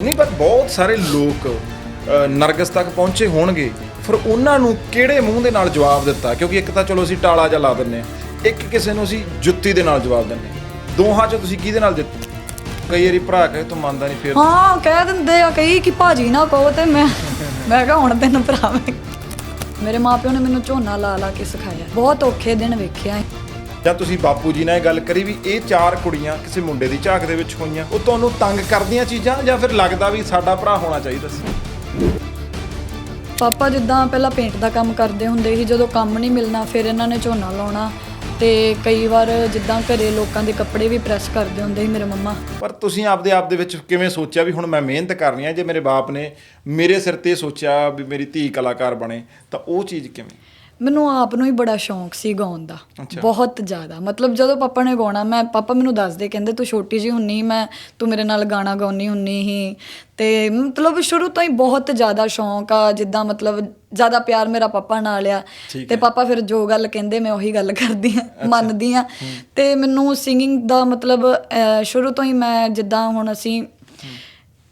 ਨਹੀਂ ਪਰ ਬਹੁਤ ਸਾਰੇ ਲੋਕ ਅ, ਨਰਗਸ ਤੱਕ ਪਹੁੰਚੇ ਹੋਣਗੇ। ਫਿਰ ਉਹਨਾਂ ਨੂੰ ਕਿਹੜੇ ਮੂੰਹ ਦੇ ਨਾਲ ਜਵਾਬ ਦਿੱਤਾ? ਕਿਉਂਕਿ ਇੱਕ ਤਾਂ ਚਲੋ ਅਸੀਂ ਟਾਲਾ ਜਿਹਾ ਲਾ ਦਿੰਨੇ ਆ ਇੱਕ ਕਿਸੇ ਨੂੰ ਅਸੀਂ ਜੁੱਤੀ ਦੇ ਨਾਲ ਜਵਾਬ ਦਿੰਨੇ ਹਾਂ। ਦੋਹਾਂ 'ਚ ਤੁਸੀਂ ਕਿਹਦੇ ਨਾਲ ਦਿੱਤੇ ਕਈ ਵਾਰੀ ਭਰਾ ਕਹੇ ਤੂੰ ਮੰਨਦਾ ਨਹੀਂ ਫਿਰ ਹਾਂ ਕਹਿ ਦਿੰਦੇ ਆ ਕਈ ਕਿ ਭਾਜੀ ਨਾ ਕਹੋ ਤੇ ਮੈਂ ਮੈਂ ਕਿਹਾ ਹੁਣ ਤੈਨੂੰ ਭਰਾ ਮੈਂ ਮੇਰੇ ਮਾਪਿਓ ਨੇ ਮੈਨੂੰ ਝੋਨਾ ਲਾ ਲਾ ਕੇ ਸਿਖਾਇਆ। ਬਹੁਤ ਔਖੇ ਦਿਨ ਵੇਖਿਆ। ਜਾਂ ਤੁਸੀਂ ਬਾਪੂ ਜੀ ਨਾਲ ਇਹ ਗੱਲ ਕਰੀ ਵੀ ਇਹ ਚਾਰ ਕੁੜੀਆਂ ਕਿਸੇ ਮੁੰਡੇ ਦੀ ਝਾਕ ਦੇ ਵਿੱਚ ਹੋਈਆਂ ਉਹ ਤੁਹਾਨੂੰ ਤੰਗ ਕਰਦੀਆਂ ਚੀਜ਼ਾਂ ਜਾਂ ਫਿਰ ਲੱਗਦਾ ਵੀ ਸਾਡਾ ਭਰਾ ਹੋਣਾ ਚਾਹੀਦਾ ਸੀ? ਪਾਪਾ ਜਿੱਦਾਂ ਪਹਿਲਾਂ ਪੇਂਟ ਦਾ ਕੰਮ ਕਰਦੇ ਹੁੰਦੇ ਸੀ ਜਦੋਂ ਕੰਮ ਨਹੀਂ ਮਿਲਣਾ ਫਿਰ ਇਹਨਾਂ ਨੇ ਝੋਨਾ ਲਾਉਣਾ ਤੇ ਕਈ ਵਾਰ ਜਿੱਦਾਂ ਘਰੇ ਲੋਕਾਂ ਦੇ ਕੱਪੜੇ ਵੀ ਪ੍ਰੈਸ ਕਰਦੇ ਹੁੰਦੇ ਸੀ ਮੇਰੇ ਮੰਮਾ। ਪਰ ਤੁਸੀਂ ਆਪਦੇ ਆਪ ਦੇ ਵਿੱਚ ਕਿਵੇਂ ਸੋਚਿਆ ਵੀ ਹੁਣ ਮੈਂ ਮਿਹਨਤ ਕਰਨੀ ਹੈ ਜੇ ਮੇਰੇ ਬਾਪ ਨੇ ਮੇਰੇ ਸਿਰ ਤੇ ਸੋਚਿਆ ਵੀ ਮੇਰੀ ਧੀ ਕਲਾਕਾਰ ਬਣੇ ਤਾਂ ਉਹ ਚੀਜ਼ ਕਿਵੇਂ? ਮੈਨੂੰ ਆਪ ਨੂੰ ਹੀ ਬੜਾ ਸ਼ੌਂਕ ਸੀ ਗਾਉਣ ਦਾ। ਬਹੁਤ ਜ਼ਿਆਦਾ। ਮਤਲਬ ਜਦੋਂ ਪਾਪਾ ਨੇ ਗਾਉਣਾ ਮੈਂ ਪਾਪਾ ਮੈਨੂੰ ਦੱਸਦੇ ਕਹਿੰਦੇ ਤੂੰ ਛੋਟੀ ਜੀ ਹੁੰਨੀ ਮੈਂ ਤੂੰ ਮੇਰੇ ਨਾਲ ਗਾਣਾ ਗਾਉਣੀ ਹੁੰਨੀ ਸੀ। ਤੇ ਮਤਲਬ ਸ਼ੁਰੂ ਤੋਂ ਹੀ ਬਹੁਤ ਜ਼ਿਆਦਾ ਸ਼ੌਂਕ ਆ ਜਿੱਦਾਂ ਮਤਲਬ ਜ਼ਿਆਦਾ ਪਿਆਰ ਮੇਰਾ ਪਾਪਾ ਨਾਲ ਆ। ਤੇ ਪਾਪਾ ਫਿਰ ਜੋ ਗੱਲ ਕਹਿੰਦੇ ਮੈਂ ਉਹੀ ਗੱਲ ਕਰਦੀ ਆ ਮੰਨਦੀ ਆ ਤੇ ਮੈਨੂੰ ਸਿੰਗਿੰਗ ਦਾ ਮਤਲਬ ਸ਼ੁਰੂ ਤੋਂ ਹੀ ਮੈਂ ਜਿੱਦਾਂ ਹੁਣ ਅਸੀਂ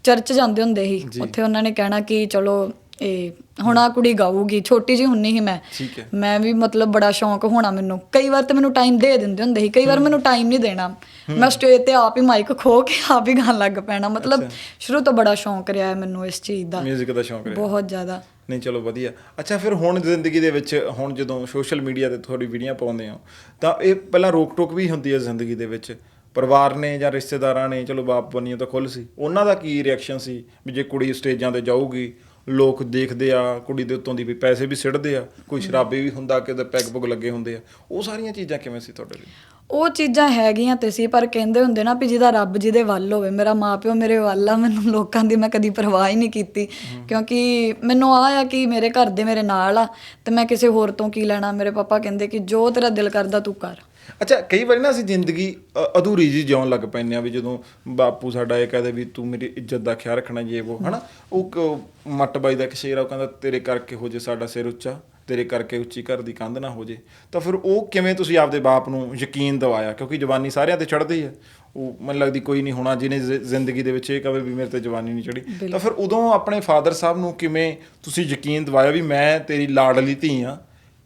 ਚਰਚ ਜਾਂਦੇ ਹੁੰਦੇ ਸੀ ਉੱਥੇ ਉਹਨਾਂ ਨੇ ਕਹਿਣਾ ਕਿ ਚਲੋ ਇਹ ਹੁਣ ਆ ਕੁੜੀ ਗਾਊਗੀ ਛੋਟੀ ਜੀ ਹੁੰਨੀ ਸੀ ਮੈਂ। ਠੀਕ ਹੈ। ਮੈਂ ਵੀ ਮਤਲਬ ਬੜਾ ਸ਼ੌਂਕ ਹੋਣਾ ਮੈਨੂੰ। ਕਈ ਵਾਰ ਤੇ ਮੈਨੂੰ ਟਾਈਮ ਦੇ ਦਿੰਦੇ ਹੁੰਦੇ ਸੀ ਕਈ ਵਾਰ ਮੈਨੂੰ ਟਾਈਮ ਨਹੀਂ ਦੇਣਾ। ਮੈਂ ਸਟੇਜ ਤੇ ਆਪ ਹੀ ਮਾਈਕ ਖੋ ਕੇ ਆਪ ਹੀ ਗਾਣ ਲੱਗ ਪੈਣਾ। ਮਤਲਬ ਸ਼ੁਰੂ ਤੋਂ ਬੜਾ ਸ਼ੌਂਕ ਰਿਹਾ ਹੈ ਮੈਨੂੰ ਇਸ ਚੀਜ਼ ਦਾ। ਮਿਊਜ਼ਿਕ ਦਾ ਸ਼ੌਂਕ ਰਿਹਾ। ਬਹੁਤ ਜ਼ਿਆਦਾ। ਨਹੀਂ ਚਲੋ ਵਧੀਆ। ਅੱਛਾ ਫਿਰ ਹੁਣ ਜ਼ਿੰਦਗੀ ਦੇ ਵਿੱਚ ਹੁਣ ਜਦੋਂ ਸੋਸ਼ਲ ਮੀਡੀਆ ਤੇ ਤੁਹਾਡੀ ਵੀਡੀਓ ਪਾਉਂਦੇ ਹੋ ਤਾਂ ਇਹ ਪਹਿਲਾਂ ਰੋਕ ਟੋਕ ਵੀ ਹੁੰਦੀ ਹੈ ਜ਼ਿੰਦਗੀ ਦੇ ਵਿੱਚ? ਪਰਿਵਾਰ ਨੇ ਜਾਂ ਰਿਸ਼ਤੇਦਾਰਾਂ ਨੇ ਚਲੋ ਬਾਪ ਬੰਨੀਓ ਤਾਂ ਖੁੱਲ ਸੀ। ਉਹਨਾਂ ਦਾ ਕੀ ਰਿਐਕਸ਼ਨ ਸੀ ਵੀ ਜੇ ਕੁੜੀ ਸਟੇਜਾਂ ਤੇ ਜਾਊਗੀ ਲੋਕ ਦੇਖਦੇ ਆ ਕੁੜੀ ਦੇ ਉੱਤੋਂ ਦੀ ਵੀ ਪੈਸੇ ਵੀ ਸਿੱਟਦੇ ਆ ਕੋਈ ਸ਼ਰਾਬੀ ਵੀ ਹੁੰਦਾ ਕਿਤੇ ਪੈਗ ਪੁਗ ਲੱਗੇ ਹੁੰਦੇ ਆ। ਉਹ ਸਾਰੀਆਂ ਚੀਜ਼ਾਂ ਕਿਵੇਂ ਸੀ ਤੁਹਾਡੇ ਲਈ? ਉਹ ਚੀਜ਼ਾਂ ਹੈਗੀਆਂ ਤੇ ਸੀ ਪਰ ਕਹਿੰਦੇ ਹੁੰਦੇ ਨਾ ਵੀ ਜਿਹਦਾ ਰੱਬ ਜਿਹਦੇ ਵੱਲ ਹੋਵੇ ਮੇਰਾ ਮਾਪਿਓ ਮੇਰੇ ਵੱਲ ਆ ਮੈਨੂੰ ਲੋਕਾਂ ਦੀ ਮੈਂ ਕਦੀ ਪਰਵਾਹ ਹੀ ਨਹੀਂ ਕੀਤੀ। ਕਿਉਂਕਿ ਮੈਨੂੰ ਆ ਆ ਕਿ ਮੇਰੇ ਘਰ ਦੇ ਮੇਰੇ ਨਾਲ ਆ ਤੇ ਮੈਂ ਕਿਸੇ ਹੋਰ ਤੋਂ ਕੀ ਲੈਣਾ? ਮੇਰੇ ਪਾਪਾ ਕਹਿੰਦੇ ਕਿ ਜੋ ਤੇਰਾ ਦਿਲ ਕਰਦਾ ਤੂੰ ਕਰ। ਅੱਛਾ ਕਈ ਵਾਰੀ ਨਾ ਅਸੀਂ ਜ਼ਿੰਦਗੀ ਅ, ਅਧੂਰੀ ਜੀ ਜਿਉਣ ਲੱਗ ਪੈਂਦੇ ਆ ਵੀ ਜਦੋਂ ਬਾਪੂ ਸਾਡਾ ਇਹ ਕਹਦੇ ਵੀ ਤੂੰ ਮੇਰੀ ਇੱਜ਼ਤ ਦਾ ਖਿਆਲ ਰੱਖਣਾ ਜੇ ਉਹ ਹਨਾ? ਉਹ ਕ- ਮੱਟ ਬਾਈ ਦਾ ਇੱਕ ਸ਼ੇਰ ਆ ਉਹ ਕਹਿੰਦਾ ਤੇਰੇ ਕਰਕੇ ਹੋ ਜੇ ਸਾਡਾ ਸਿਰ ਉੱਚਾ ਤੇਰੇ ਕਰਕੇ ਉੱਚੀ ਘਰ ਦੀ ਕੰਧ ਨਾ ਹੋ ਜੇ। ਤਾਂ ਫਿਰ ਉਹ ਕਿਵੇਂ ਤੁਸੀਂ ਆਪਦੇ ਬਾਪ ਨੂੰ ਯਕੀਨ ਦਿਵਾਇਆ? ਕਿਉਂਕਿ ਜਵਾਨੀ ਸਾਰਿਆਂ ਤੇ ਚੜ੍ਹਦੀ ਹੈ ਉਹ ਮੈਨੂੰ ਲੱਗਦੀ ਕੋਈ ਨਹੀਂ ਹੋਣਾ ਜਿਹਨੇ ਜ਼ਿ- ਜ਼ਿੰਦਗੀ ਦੇ ਵਿੱਚ ਇਹ ਕਵੇ ਵੀ ਮੇਰੇ ਤੇ ਜਵਾਨੀ ਨਹੀਂ ਚੜ੍ਹੀ। ਤਾਂ ਫਿਰ ਉਦੋਂ ਆਪਣੇ ਫਾਦਰ ਸਾਹਿਬ ਨੂੰ ਕਿਵੇਂ ਤੁਸੀਂ ਯਕੀਨ ਦਿਵਾਇਆ ਵੀ ਮੈਂ ਤੇਰੀ ਲਾਡਲੀ ਧੀ ਆ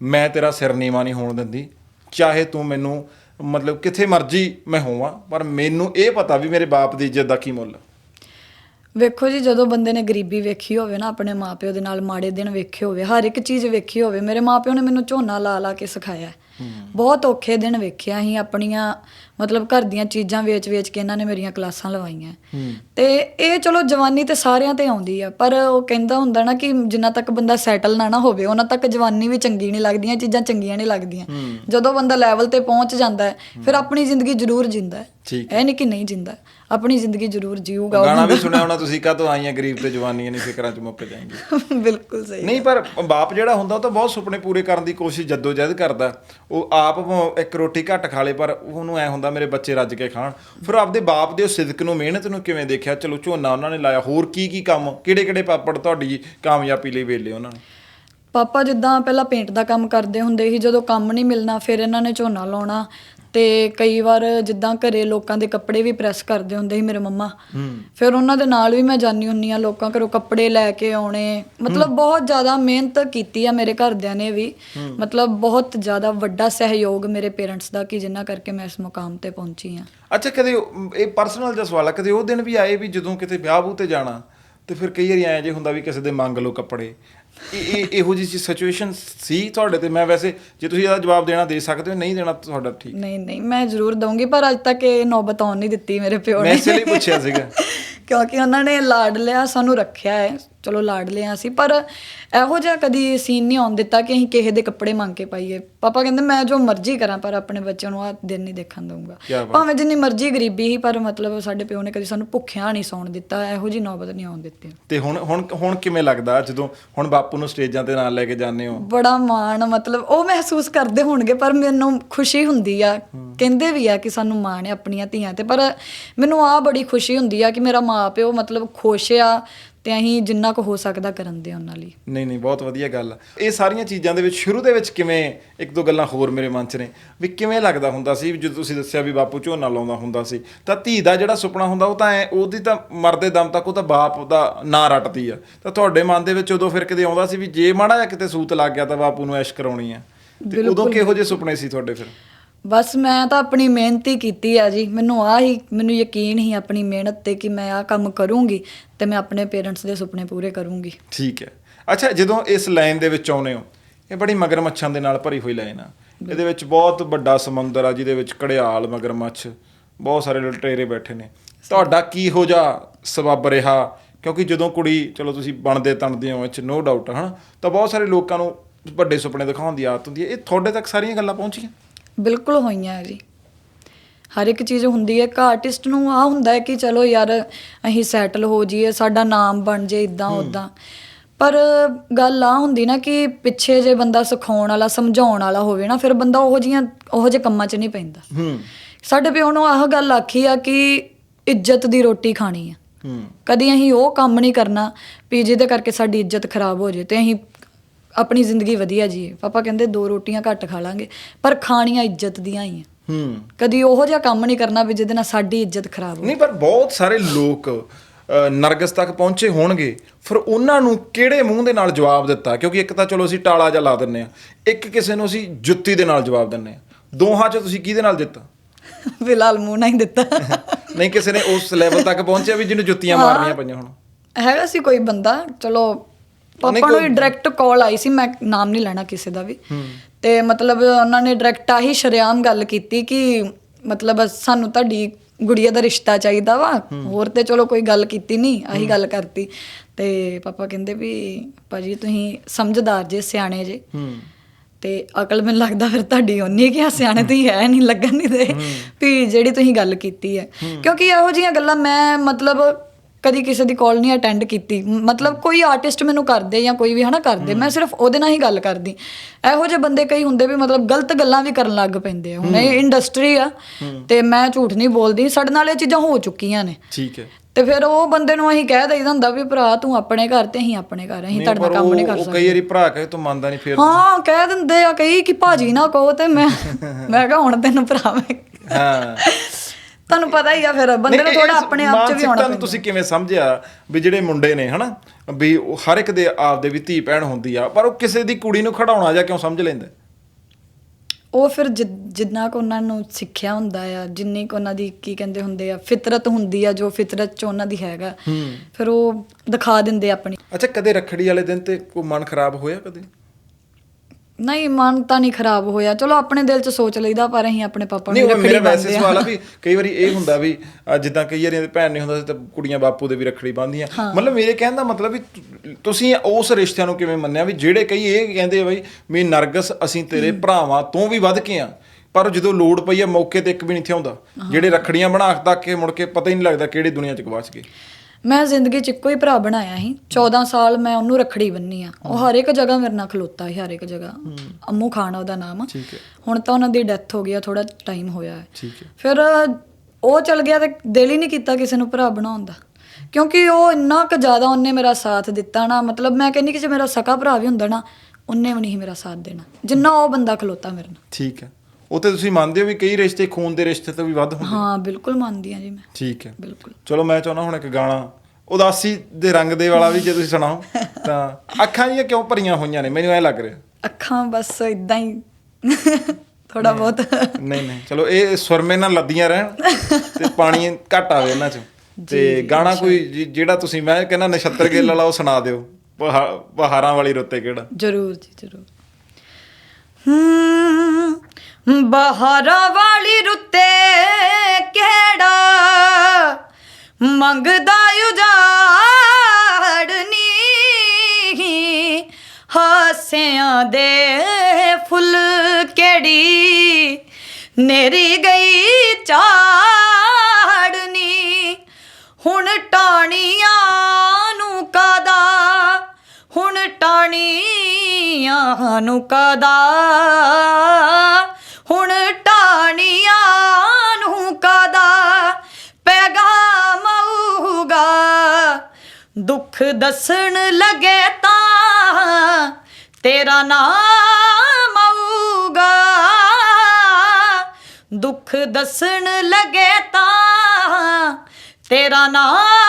ਮੈਂ ਤੇਰਾ ਸਿਰ ਨੀਵਾਂ ਨਹੀਂ ਹੋਣ ਦਿੰਦੀ? ਚਾਹੇ ਤੂੰ ਮੈਨੂੰ ਮਤਲਬ ਕਿੱਥੇ ਮਰਜ਼ੀ ਮੈਂ ਹੋਵਾਂ, ਪਰ ਮੈਨੂੰ ਇਹ ਪਤਾ ਵੀ ਮੇਰੇ ਬਾਪ ਦੀ ਇੱਜ਼ਤ ਦਾ ਕੀ ਮੁੱਲ ਆ। ਵੇਖੋ ਜੀ, ਜਦੋਂ ਬੰਦੇ ਨੇ ਗਰੀਬੀ ਵੇਖੀ ਹੋਵੇ ਨਾ, ਆਪਣੇ ਮਾਪਿਓ ਦੇ ਨਾਲ ਮਾੜੇ ਦਿਨ ਵੇਖੇ ਹੋਵੇ, ਹਰ ਇੱਕ ਚੀਜ਼ ਵੇਖੀ ਹੋਵੇ, ਮੇਰੇ ਮਾਪਿਓ ਨੇ ਮੈਨੂੰ ਝੋਨਾ ਲਾ ਲਾ ਕੇ ਸਿਖਾਇਆ ਹੈ। ਬਹੁਤ ਔਖੇ ਦਿਨ ਵੇਖਿਆ ਸੀ ਆਪਣੀਆਂ ਮਤਲਬ ਘਰ ਦੀਆਂ ਚੀਜ਼ਾਂ ਵੇਚ-ਵੇਚ ਕੇ ਇਹਨਾਂ ਨੇ ਮੇਰੀਆਂ ਕਲਾਸਾਂ ਲਵਾਈਆਂ। ਤੇ ਇਹ ਚਲੋ ਜਵਾਨੀ ਤੇ ਸਾਰਿਆਂ ਤੇ ਆਉਂਦੀ ਆ ਪਰ ਉਹ ਕਹਿੰਦਾ ਹੁੰਦਾ ਨਾ ਕਿ ਜਿੰਨਾ ਤੱਕ ਬੰਦਾ ਸੈਟਲ ਨਾ ਨਾ ਹੋਵੇ ਉਹਨਾਂ ਤੱਕ ਜਵਾਨੀ ਵੀ ਚੰਗੀ ਨਹੀਂ ਲੱਗਦੀਆਂ ਚੀਜ਼ਾਂ ਚੰਗੀਆਂ ਨਹੀਂ ਲੱਗਦੀਆਂ। ਜਦੋਂ ਬੰਦਾ ਲੈਵਲ ਤੇ ਪਹੁੰਚ ਜਾਂਦਾ ਹੈ ਫਿਰ ਆਪਣੀ ਜ਼ਿੰਦਗੀ ਜ਼ਰੂਰ ਜਿੰਦਾ ਹੈ। ਇਹ ਨਹੀਂ ਕਿ ਨਹੀਂ ਜਿੰਦਾ ਆਪਣੀ ਜ਼ਿੰਦਗੀ ਜ਼ਰੂਰ ਜੀਊਗਾ ਗਾਣਾ ਵੀ ਸੁਣਿਆ ਹੋਣਾ ਤੁਸੀਂ ਕਾਹਤੋਂ ਆਈਆਂ ਗਰੀਬ ਤੇ ਜਵਾਨੀਆਂ ਨਹੀਂ ਫਿਕਰਾਂ ਚ ਮੁੱਕ ਜਾਏਂਗੀ ਬਿਲਕੁਲ ਸਹੀ ਨਹੀਂ ਪਰ ਬਾਪ ਜਿਹੜਾ ਹੁੰਦਾ ਉਹ ਤਾਂ ਬਹੁਤ ਸੁਪਨੇ ਪੂਰੇ ਕਰਨ ਦੀ ਕੋਸ਼ਿਸ਼ ਜਦੋਜਹਿਦ ਕਰਦਾ। ਉਹ ਆਪ ਇੱਕ ਰੋਟੀ ਘੱਟ ਖਾ ਲੇ, ਪਰ ਉਹਨੂੰ ਐ ਹੁੰਦਾ ਮੇਰੇ ਬੱਚੇ ਰੱਜ ਕੇ ਖਾਣ। ਫਿਰ ਆਪਦੇ ਬਾਪ ਦੇ ਉਹ ਸਿਦਕ ਨੂੰ, ਮਿਹਨਤ ਨੂੰ ਕਿਵੇਂ ਦੇਖਿਆ? ਚਲੋ ਝੋਨਾ ਉਹਨਾਂ ਨੇ ਲਾਇਆ, ਹੋਰ ਕੀ ਕੀ ਕੰਮ? ਕਿਹੜੇ ਕਿਹੜੇ ਪਾਪੜ ਤੁਹਾਡੀ ਕਾਮਯਾਬੀ ਲਈ ਵੇਲੇ ਉਹਨਾਂ ਨੇ? ਪਾਪਾ ਜਿੱਦਾਂ ਪਹਿਲਾਂ ਪੇਂਟ ਦਾ ਕੰਮ ਕਰਦੇ ਹੁੰਦੇ ਸੀ, ਜਦੋਂ ਕੰਮ ਨਹੀਂ ਮਿਲਣਾ, ਫਿਰ ਇਹਨਾਂ ਨੇ ਝੋਨਾ ਲਾਉਣਾ। ਤੇ ਕਈ ਵਾਰ ਜਿੱਦਾਂ ਘਰੇ ਲੋਕਾਂ ਦੇ ਕੱਪੜੇ ਵੀ ਪ੍ਰੈਸ ਕਰਦੇ ਹੁੰਦੇ ਸੀ ਮੇਰੇ ਮੰਮਾ। ਫਿਰ ਉਹਨਾਂ ਦੇ ਨਾਲ ਵੀ ਮੈਂ ਜਾਣੀ ਹੁੰਨੀ ਆ ਲੋਕਾਂ ਘਰੋਂ ਕੱਪੜੇ ਲੈ ਕੇ ਆਉਣੇ। ਮਤਲਬ ਬਹੁਤ ਜ਼ਿਆਦਾ ਮਿਹਨਤ ਕੀਤੀ ਆ ਮੇਰੇ ਘਰਦਿਆਂ ਨੇ ਵੀ। ਮਤਲਬ ਬਹੁਤ ਜ਼ਿਆਦਾ ਵੱਡਾ ਸਹਿਯੋਗ ਮੇਰੇ ਪੇਰੈਂਟਸ ਦਾ ਕਿ ਜਿੰਨਾ ਕਰਕੇ ਮੈਂ ਇਸ ਮੁਕਾਮ ਤੇ ਪਹੁੰਚੀ ਆ ਅੱਛਾ ਕਦੇ ਇਹ ਪਰਸਨਲ ਜਿਹਾ ਸਵਾਲ ਆ ਕਦੇ ਉਹ ਦਿਨ ਵੀ ਆਏ ਵੀ ਜਦੋਂ ਕਿਤੇ ਵਿਆਹ ਬੂ ਤੇ ਜਾਣਾ? ਤੇ ਫਿਰ ਕਈ ਵਾਰੀ ਐਂ ਜੇ ਹੁੰਦਾ ਵੀ ਕਿਸੇ ਦੇ ਮੰਗ ਲਓ ਕੱਪੜੇ। ਇਹ ਇਹ ਇਹੋ ਜਿਹੀ ਸਿਚੁਏਸ਼ਨ ਸੀ ਤੁਹਾਡੇ ਤੇ? ਮੈਂ ਵੈਸੇ ਜੇ ਤੁਸੀਂ ਇਹਦਾ ਜਵਾਬ ਦੇਣਾ ਦੇ ਸਕਦੇ ਹੋ ਨਹੀਂ ਦੇਣਾ ਤੁਹਾਡਾ ਠੀਕ। ਨਹੀਂ ਨਹੀਂ ਮੈਂ ਜ਼ਰੂਰ ਦਊਂਗੀ ਪਰ ਅੱਜ ਤੱਕ ਇਹ ਨੌਬਤ ਆਉਣ ਨਹੀਂ ਦਿੱਤੀ ਮੇਰੇ ਪਿਓ ਮੈਂ ਨੇ। ਇਸੇ ਲਈ ਪੁੱਛਿਆ ਸੀਗਾ। ਕਿਉਂਕਿ ਉਹਨਾਂ ਨੇ ਲਾਡ ਲਿਆ ਸਾਨੂੰ ਰੱਖਿਆ ਹੈ। ਚਲੋ ਲਾਡ ਲਿਆ ਸੀ ਪਰ ਇਹੋ ਜਿਹਾ ਕਦੀ ਸੀਨ ਨਹੀਂ ਆਉਣ ਦਿੱਤਾ ਕਿ ਅਸੀਂ ਕਿਸੇ ਦੇ ਕੱਪੜੇ ਮੰਗ ਕੇ ਪਾਈਏ। ਪਾਪਾ ਕਹਿੰਦੇ ਮੈਂ ਜੋ ਮਰਜ਼ੀ ਕਰਾਂ ਪਰ ਆਪਣੇ ਬੱਚਿਆਂ ਨੂੰ ਆ ਦਿਨ ਨਹੀਂ ਦੇਖਣ ਦਊਂਗਾ। ਭਾਵੇਂ ਜਿੰਨੀ ਮਰਜ਼ੀ ਗਰੀਬੀ ਸੀ ਪਰ ਮਤਲਬ ਸਾਡੇ ਪਿਓ ਨੇ ਕਦੀ ਸਾਨੂੰ ਭੁੱਖਿਆਂ ਨਹੀਂ ਸੌਣ ਦਿੱਤਾ ਇਹੋ ਜੀ ਨੌਬਤ ਨਹੀਂ ਆਉਣ ਦਿੱਤੀ। ਤੇ ਹੁਣ ਹੁਣ ਹੁਣ ਕਿਵੇਂ ਲੱਗਦਾ? ਜਦੋਂ ਹੁਣ ਬਾਪੂ ਨੂੰ ਸਟੇਜਾਂ ਤੇ ਨਾਲ ਲੈ ਕੇ ਜਾਂਦੇ ਹੋ? ਬੜਾ ਮਾਣ ਮਤਲਬ ਉਹ ਮਹਿਸੂਸ ਕਰਦੇ ਹੋਣਗੇ ਪਰ ਮੈਨੂੰ ਖੁਸ਼ੀ ਹੁੰਦੀ ਆ। ਕਹਿੰਦੇ ਵੀ ਆ ਕਿ ਸਾਨੂੰ ਮਾਣ ਹੈ ਆਪਣੀਆਂ ਧੀਆਂ ਤੇ ਪਰ ਮੈਨੂੰ ਆ ਬੜੀ ਖੁਸ਼ੀ ਹੁੰਦੀ ਆ ਕਿ ਮੇਰਾ ਮਾਪਿਓ ਮਤਲਬ ਖੁਸ਼ ਆ ਤੇ ਅਸੀਂ ਜਿੰਨਾ ਕੁ ਹੋ ਸਕਦਾ ਕਰਨ ਦੇ ਉਹਨਾਂ ਲਈ। ਨਹੀਂ ਨਹੀਂ ਬਹੁਤ ਵਧੀਆ ਗੱਲ ਆ। ਇਹ ਸਾਰੀਆਂ ਚੀਜ਼ਾਂ ਦੇ ਵਿੱਚ ਸ਼ੁਰੂ ਦੇ ਵਿੱਚ ਕਿਵੇਂ ਇੱਕ ਦੋ ਗੱਲਾਂ ਹੋਰ ਮੇਰੇ ਮਨ 'ਚ ਨੇ ਵੀ ਕਿਵੇਂ ਲੱਗਦਾ ਹੁੰਦਾ ਸੀ ਜਦੋਂ ਤੁਸੀਂ ਦੱਸਿਆ ਵੀ ਬਾਪੂ ਝੋਨਾ ਲਾਉਂਦਾ ਹੁੰਦਾ ਸੀ ਤਾਂ ਧੀ ਦਾ ਜਿਹੜਾ ਸੁਪਨਾ ਹੁੰਦਾ ਉਹ ਤਾਂ ਐ ਉਹਦੀ ਤਾਂ ਮਰਦੇ ਦਮ ਤੱਕ ਉਹ ਤਾਂ ਬਾਪ ਦਾ ਨਾਂ ਰੱਟਦੀ ਆ। ਤਾਂ ਤੁਹਾਡੇ ਮਨ ਦੇ ਵਿੱਚ ਉਦੋਂ ਫਿਰ ਕਿਤੇ ਆਉਂਦਾ ਸੀ ਵੀ ਜੇ ਮਾੜਾ ਜਿਹਾ ਕਿਤੇ ਸੂਤ ਲੱਗ ਗਿਆ ਤਾਂ ਬਾਪੂ ਨੂੰ ਐਸ਼ ਕਰਾਉਣੀ ਆ। ਤੇ ਉਦੋਂ ਕਿਹੋ ਜਿਹੇ ਸੁਪਨੇ ਸੀ ਤੁਹਾਡੇ ਫਿਰ? ਬਸ ਮੈਂ ਤਾਂ ਆਪਣੀ ਮਿਹਨਤ ਹੀ ਕੀਤੀ ਆ ਜੀ। ਮੈਨੂੰ ਆ ਹੀ, ਮੈਨੂੰ ਯਕੀਨ ਹੀ ਆਪਣੀ ਮਿਹਨਤ ਤੇ ਕਿ ਮੈਂ ਆ ਕੰਮ ਕਰੂੰਗੀ ਤੇ ਮੈਂ ਆਪਣੇ ਪੇਰੈਂਟਸ ਦੇ ਸੁਪਨੇ ਪੂਰੇ ਕਰੂੰਗੀ। ਠੀਕ ਹੈ। ਅੱਛਾ, ਜਦੋਂ ਇਸ ਲਾਈਨ ਦੇ ਵਿੱਚ ਆਉਨੇ ਹੋ, ਇਹ ਬੜੀ ਮਗਰਮੱਛਾਂ ਦੇ ਨਾਲ ਭਰੀ ਹੋਈ ਲਾਈਨ ਆ। ਇਹਦੇ ਵਿੱਚ ਬਹੁਤ ਵੱਡਾ ਸਮੁੰਦਰ ਆ, ਜਿਹਦੇ ਵਿੱਚ ਘੜਿਆਲ, ਮਗਰਮੱਛ, ਬਹੁਤ ਸਾਰੇ ਲਟੇਰੇ ਬੈਠੇ ਨੇ। ਤੁਹਾਡਾ ਕੀ ਹੋ ਜਾ ਸਬੱਬ ਰਿਹਾ? ਕਿਉਂਕਿ ਜਦੋਂ ਕੁੜੀ, ਚਲੋ ਤੁਸੀਂ ਬਣਦੇ ਤਣਦੇ ਹੋ, ਇਹ ਚ ਨੋ ਡਾਊਟ ਹਨਾ? ਤਾਂ ਬਹੁਤ ਸਾਰੇ ਲੋਕਾਂ ਨੂੰ ਵੱਡੇ ਸੁਪਨੇ ਦਿਖਾਉਣ ਦੀ ਆਦਤ ਹੁੰਦੀ ਹੈ। ਇਹ ਤੁਹਾਡੇ ਤੱਕ ਸਾਰੀਆਂ ਗੱਲਾਂ ਪਹੁੰਚੀਆਂ? ਬਿਲਕੁਲ ਹੋਈਆਂ ਹੈ ਜੀ। ਹਰ ਇੱਕ ਚੀਜ਼ ਹੁੰਦੀ ਹੈ। ਇੱਕ ਆਰਟਿਸਟ ਨੂੰ ਆ ਹੁੰਦਾ ਹੈ ਕਿ ਚਲੋ ਯਾਰ ਅਸੀਂ ਸੈਟਲ ਹੋ ਜਾਈਏ ਸਾਡਾ ਨਾਮ ਬਣ ਜੇ ਇਦਾਂ ਉਦਾਂ ਪਰ ਗੱਲ ਆ ਹੁੰਦੀ ਨਾ ਕਿ ਪਿੱਛੇ ਜੇ ਬੰਦਾ ਸਿਖਾਉਣ ਵਾਲਾ ਸਮਝਾਉਣ ਵਾਲਾ ਹੋਵੇ ਨਾ ਫਿਰ ਬੰਦਾ ਉਹੋ ਜੀਆਂ ਉਹੋ ਜਿਹੇ ਕੰਮਾਂ 'ਚ ਨਹੀਂ ਪੈਂਦਾ। ਹੂੰ। ਸਾਡੇ ਪਿਓ ਨੂੰ ਆਹ ਗੱਲ ਆਖੀ ਆ ਕਿ ਇੱਜ਼ਤ ਦੀ ਰੋਟੀ ਖਾਣੀ ਆ। ਹੂੰ। ਕਦੀ ਅਸੀਂ ਉਹ ਕੰਮ ਨਹੀਂ ਕਰਨਾ ਵੀ ਜਿਹਦੇ ਕਰਕੇ ਸਾਡੀ ਇੱਜ਼ਤ ਖਰਾਬ ਹੋ ਜੇ ਤੇ ਅਸੀਂ ਆਪਣੀ ਜ਼ਿੰਦਗੀ ਵਧੀਆ ਜੀਏ। ਪਾਪਾ ਕਹਿੰਦੇ ਦੋ ਰੋਟੀਆਂ ਘੱਟ ਖਾ ਲਾਂਗੇ ਪਰ ਖਾਣੀਆਂ ਇੱਜ਼ਤ ਦੀਆਂ ਹੀ ਆ। ਹੂੰ। ਕਦੀ ਉਹੋ ਜਿਹਾ ਕੰਮ ਨਹੀਂ ਕਰਨਾ ਵੀ ਜਿਹਦੇ ਨਾਲ ਸਾਡੀ ਇੱਜ਼ਤ ਖਰਾਬ ਹੋ ਨਹੀਂ ਪਰ ਬਹੁਤ ਸਾਰੇ ਲੋਕ ਨਰਗਸ ਤੱਕ ਪਹੁੰਚੇ ਹੋਣਗੇ। ਫਿਰ ਉਹਨਾਂ ਨੂੰ ਕਿਹੜੇ ਮੂੰਹ ਦੇ ਨਾਲ ਜਵਾਬ ਦਿੱਤਾ? ਕਿਉਂਕਿ ਇੱਕ ਤਾਂ ਚਲੋ ਅਸੀਂ ਟਾਲਾ ਜਿਹਾ ਲਾ ਦਿੰਨੇ ਆ। ਇੱਕ ਕਿਸੇ ਨੂੰ ਅਸੀਂ ਜੁੱਤੀ ਦੇ ਨਾਲ ਜਵਾਬ ਦਿੰਨੇ ਆ। ਦੋਹਾਂ 'ਚ ਤੁਸੀਂ ਕਿਹਦੇ ਨਾਲ ਦਿੱਤਾ ਫਿਲਹਾਲ ਮੂੰਹ ਨਹੀਂ ਦਿੱਤਾ। ਨਹੀਂ ਕਿਸੇ ਨੇ ਉਸ ਲੈਵਲ ਤੱਕ ਪਹੁੰਚਿਆ ਵੀ ਜਿਹਨੂੰ ਜੁੱਤੀਆਂ ਮਾਰਨੀਆਂ ਪਈਆਂ ਹੁਣ। ਹੈਗਾ ਸੀ ਕੋਈ ਬੰਦਾ ਚਲੋ ਪਾਪਾ ਨੂੰ ਡਾਇਰੈਕਟ ਕਾਲ ਆਈ ਸੀ ਮੈਂ ਨਾਮ ਨਹੀਂ ਲੈਣਾ ਕਿਸੇ ਦਾ ਵੀ। ਤੇ ਮਤਲਬ ਉਹਨਾਂ ਨੇ ਡਾਇਰੈਕਟ ਆਹੀ ਸ਼ਰੇਆਮ ਗੱਲ ਕੀਤੀ ਕਿ ਮਤਲਬ ਸਾਨੂੰ ਤੁਹਾਡੀ ਗੁੜੀਆ ਦਾ ਰਿਸ਼ਤਾ ਚਾਹੀਦਾ ਵਾ ਹੋਰ ਤੇ ਚਲੋ ਕੋਈ ਗੱਲ ਕੀਤੀ ਨਹੀਂ ਆਹੀ ਗੱਲ ਕਰਤੀ। ਤੇ ਪਾਪਾ ਕਹਿੰਦੇ ਵੀ ਭਾਜੀ ਤੁਸੀਂ ਸਮਝਦਾਰ ਜੇ ਸਿਆਣੇ ਜੇ। ਤੇ ਅਕਲ ਮੈਨੂੰ ਲੱਗਦਾ ਫਿਰ ਤੁਹਾਡੀ ਓਨੀ ਕਿ ਸਿਆਣੇ ਤੁਸੀਂ ਹੈ ਨਹੀਂ ਲੱਗਣ ਨਹੀਂ ਦੇ। ਵੀ ਜਿਹੜੀ ਤੁਸੀਂ ਗੱਲ ਕੀਤੀ ਹੈ। ਕਿਉਂਕਿ ਇਹੋ ਜਿਹੀਆਂ ਗੱਲਾਂ ਮੈਂ ਮਤਲਬ ਕਦੀ ਕਿਸੇ ਦੀ ਕਾਲ ਨਹੀਂ ਅਟੈਂਡ ਕੀਤੀ। ਮਤਲਬ ਕੋਈ ਆਰਟਿਸਟ ਮੈਨੂੰ ਕਰਦੇ ਜਾਂ ਕੋਈ ਵੀ ਹਨਾ ਕਰਦੇ ਮੈਂ ਸਿਰਫ ਉਹਦੇ ਨਾਲ ਹੀ ਗੱਲ ਕਰਦੀ। ਇਹੋ ਜਿਹੇ ਬੰਦੇ ਕਈ ਹੁੰਦੇ ਵੀ ਮਤਲਬ ਗਲਤ ਗੱਲਾਂ ਵੀ ਕਰਨ ਲੱਗ ਪੈਂਦੇ ਆ। ਹੁਣ ਇਹ ਇੰਡਸਟਰੀ ਆ ਤੇ ਮੈਂ ਝੂਠ ਨਹੀਂ ਬੋਲਦੀ ਸਾਡੇ ਨਾਲ ਇਹ ਚੀਜ਼ਾਂ ਹੋ ਚੁੱਕੀਆਂ ਨੇ। ਠੀਕ ਹੈ। ਤੇ ਫਿਰ ਉਹ ਬੰਦੇ ਨੂੰ ਅਸੀਂ ਕਹਿ ਦਈਦਾ ਹੁੰਦਾ ਵੀ ਭਰਾ ਤੂੰ ਆਪਣੇ ਘਰ ਤੇ ਅਸੀਂ ਆਪਣੇ ਘਰ ਅਸੀਂ ਤੁਹਾਡੇ ਨਾਲ ਕੰਮ ਨਹੀਂ ਕਰ ਉਹ ਸਕਦੇ। ਕਈ ਵਾਰੀ ਭਰਾ ਕਹੇ ਤੂੰ ਮੰਨਦਾ ਨਹੀਂ ਫਿਰ ਹਾਂ ਕਹਿ ਦਿੰਦੇ ਆ ਕਈ ਕਿ ਭਾਜੀ ਨਾ ਕਹੋ ਤੇ ਮੈਂ ਮੈਂ ਕਿਹਾ ਹੁਣ ਤੈਨੂੰ ਭਰਾ ਮੈਂ ਹਾਂ। ਤੁਹਾਨੂੰ ਪਤਾ ਹੀ ਆ ਫਿਰ ਬੰਦੇ ਨੂੰ ਥੋੜਾ ਆਪਣੇ ਆਪ 'ਚ ਵੀ ਨੂੰ ਪੈਂਦਾ। ਤੁਸੀਂ ਕਿਵੇਂ ਸਮਝਿਆ ਵੀ ਜਿਹੜੇ ਮੁੰਡੇ ਨੇ ਹਨਾ? ਵੀ ਉਹ ਹਰ ਇੱਕ ਦੇ ਆਪਦੇ ਵੀ ਧੀ ਭੈਣ ਹੁੰਦੀ ਆ ਪਰ ਉਹ ਕਿਸੇ ਦੀ ਕੁੜੀ ਨੂੰ ਖੜਾਉਣਾ ਜਾਂ ਕਿਉਂ ਸਮਝ ਲੈਂਦਾ? ਉਹ ਫਿਰ ਜਿੰਨਾ ਕੁ ਉਹਨਾਂ ਨੂੰ ਸਿੱਖਿਆ ਹੁੰਦਾ ਆ ਜਿੰਨੀ ਕੁ ਉਹਨਾਂ ਦੀ ਕੀ ਕਹਿੰਦੇ ਹੁੰਦੇ ਆ ਫਿਤਰਤ ਹੁੰਦੀ ਆ ਜੋ ਫਿਤਰਤ 'ਚ ਉਹਨਾਂ ਦੀ ਹੈਗਾ ਫਿਰ ਉਹ ਦਿਖਾ ਦਿੰਦੇ ਆਪਣੀ। ਅੱਛਾ ਕਦੇ ਰੱਖੜੀ ਵਾਲੇ ਦਿਨ ਤੇ ਕੋਈ ਮਨ ਖਰਾਬ ਹੋਇਆ ਕਦੇ? ਨਹੀਂ ਮਨ ਤਾਂ ਨਹੀਂ ਖਰਾਬ ਹੋਇਆ। ਚਲੋ ਆਪਣੇ ਦਿਲ 'ਚ ਸੋਚ ਲਈਦਾ ਪਰ ਅਸੀਂ ਆਪਣੇ ਪਾਪਾ ਨਹੀਂ ਨੂੰ ਉਹ ਰੱਖੜੀ ਮੇਰਾ ਵੈਸੇ ਸਵਾਲ ਆ ਵੀ ਕਈ ਵਾਰੀ ਇਹ ਹੁੰਦਾ ਵੀ ਜਿੱਦਾਂ ਕਈ ਵਾਰੀ ਭੈਣ ਨਹੀਂ ਹੁੰਦਾ ਸੀ ਤਾਂ ਕੁੜੀਆਂ ਬਾਪੂ ਦੇ ਵੀ ਰੱਖੜੀ ਬੰਨ੍ਹਦੀਆਂ ਮਤਲਬ ਮੇਰੇ ਕਹਿਣ ਦਾ ਮਤਲਬ ਵੀ ਤੁ- ਤੁਸੀਂ ਉਸ ਰਿਸ਼ਤਿਆਂ ਨੂੰ ਕਿਵੇਂ ਮੰਨਿਆ ਵੀ ਜਿਹੜੇ ਕਈ ਇਹ ਕਹਿੰਦੇ ਆ ਬਈ ਵੀ ਨਰਗਸ ਅਸੀਂ ਤੇਰੇ ਭਰਾਵਾਂ ਤੋਂ ਵੀ ਵੱਧ ਕੇ ਆ ਪਰ ਜਦੋਂ ਲੋੜ ਪਈ ਆ ਮੌਕੇ ਤੇ ਇੱਕ ਵੀ ਨਹੀਂ ਥਿਆਉਂਦਾ ਜਿਹੜੇ ਰੱਖੜੀਆਂ ਬਣਾ ਤੱਕ ਕੇ ਮੁੜ ਕੇ ਪਤਾ ਹੀ ਨਹੀਂ ਲੱਗਦਾ ਕਿਹੜੀ ਦੁਨੀਆ ਚ ਗਵਾਚ ਗਏ। ਮੈਂ ਜ਼ਿੰਦਗੀ 'ਚ ਇੱਕੋ ਹੀ ਭਰਾ ਬਣਾਇਆ ਸੀ। 14 ਸਾਲ ਮੈਂ ਉਹਨੂੰ ਰੱਖੜੀ ਬੰਨੀ ਆ। ਉਹ ਹਰ ਇੱਕ ਜਗ੍ਹਾ ਮੇਰੇ ਨਾਲ ਖਲੋਤਾ ਸੀ ਹਰ ਇੱਕ ਜਗ੍ਹਾ। ਅੰਮੂ ਖਾਨ ਉਹਦਾ ਨਾਮ। ਆ ਠੀਕ ਹੈ। ਹੁਣ ਤਾਂ ਉਹਨਾਂ ਦੀ ਡੈਥ ਹੋ ਗਈ ਆ ਥੋੜਾ ਟਾਈਮ ਹੋਇਆ ਹੈ। ਠੀਕ ਹੈ। ਫਿਰ ਉਹ ਚਲ ਗਿਆ ਤੇ ਦਿਲ ਹੀ ਨਹੀਂ ਕੀਤਾ ਕਿਸੇ ਨੂੰ ਭਰਾ ਬਣਾਉਣ ਦਾ। ਕਿਉਂਕਿ ਉਹ ਇੰਨਾ ਕੁ ਜ਼ਿਆਦਾ ਉਹਨੇ ਮੇਰਾ ਸਾਥ ਦਿੱਤਾ ਨਾ ਮਤਲਬ ਮੈਂ ਕਹਿੰਨੀ ਕਿ ਜੇ ਮੇਰਾ ਸਕਾ ਭਰਾ ਵੀ ਹੁੰਦਾ ਨਾ ਉਹਨੇ ਵੀ ਨਹੀਂ ਮੇਰਾ ਸਾਥ ਦੇਣਾ। ਜਿੰਨਾ ਉਹ ਬੰਦਾ ਖਲੋਤਾ ਮੇਰੇ ਨਾਲ। ਠੀਕ ਹੈ। ਉਹ ਤੇ ਤੁਸੀਂ ਮੰਨਦੇ ਹੋ ਵੀ ਕਈ ਰਿਸ਼ਤੇ ਖੂਨ ਦੇ ਰਿਸ਼ਤੇ ਤੋਂ ਵੀ ਵੱਧ ਹੁੰਦੇ ਹਾਂ ਬਿਲਕੁਲ ਮੰਨਦੀ ਆ ਜੀ ਮੈਂ। ਠੀਕ ਹੈ। ਬਿਲਕੁਲ। ਚਲੋ ਮੈਂ ਚਾਹੁੰਦਾ ਹੁਣ ਇੱਕ ਗਾਣਾ ਉਦਾਸੀ ਦੇ ਰੰਗ ਦੇ ਵਾਲਾ ਵੀ ਜੇ ਤੁਸੀਂ ਸੁਣਾਓ ਤਾਂ ਅੱਖਾਂ ਜੀਆਂ ਕਿਉਂ ਭਰੀਆਂ ਹੋਈਆਂ ਨੇ? ਮੈਨੂੰ ਐ ਲੱਗ ਰਿਹਾ। ਅੱਖਾਂ ਬਸ ਇਦਾਂ ਹੀ। ਥੋੜਾ ਬਹੁਤ। ਨਹੀਂ ਨਹੀਂ। ਚਲੋ ਇਹ ਸੁਰਮੇ ਨਾਲ ਲੱਦੀਆਂ ਰਹਿਣ ਤੇ ਪਾਣੀ ਘੱਟ ਆਵੇ ਇਹਨਾਂ ਚ। ਤੇ ਗਾਣਾ ਕੋਈ ਜਿਹੜਾ ਤੁਸੀਂ ਮੈਂ ਕਹਿੰਦਾ ਨਛੱਤਰ ਗਿੱਲ ਵਾਲਾ ਉਹ ਸੁਣਾ ਦਿਓ। ਪਹਾੜਾਂ ਵਾਲੀ ਰੁੱਤੇ ਕਿਹੜਾ? ਜ਼ਰੂਰ ਜੀ ਜ਼ਰੂਰ। ਹੂੰ ਬਹਾਰਾਂ ਵਾਲੀ ਰੁੱਤੇ ਕਿਹੜਾ? ਮੰਗਦਾ ਉਜਾੜਨੀ ਹਾਸਿਆਂ ਦੇ ਫੁੱਲ ਕਿਹੜੀ? ਨੇਰੀ ਗਈ ਝਾੜਨੀ ਹੁਣ ਟਾਣੀਆਂ ਨੂੰ ਕਾਦਾ ਹੁਣ ਟਾਣੀਆਂ ਨੂੰ ਕਦਾ ਹੁਣ ਟਾਣੀਆਂ ਨੂੰ ਕਦਾ ਪੈਗਾਮ ਆਊਗਾ? ਦੁੱਖ ਦੱਸਣ ਲਗੇ ਤਾਂ ਤੇਰਾ ਨਾਮ ਆਊਗਾ। ਦੁੱਖ ਦੱਸਣ ਲਗੇ ਤਾਂ ਤੇਰਾ ਨਾਮ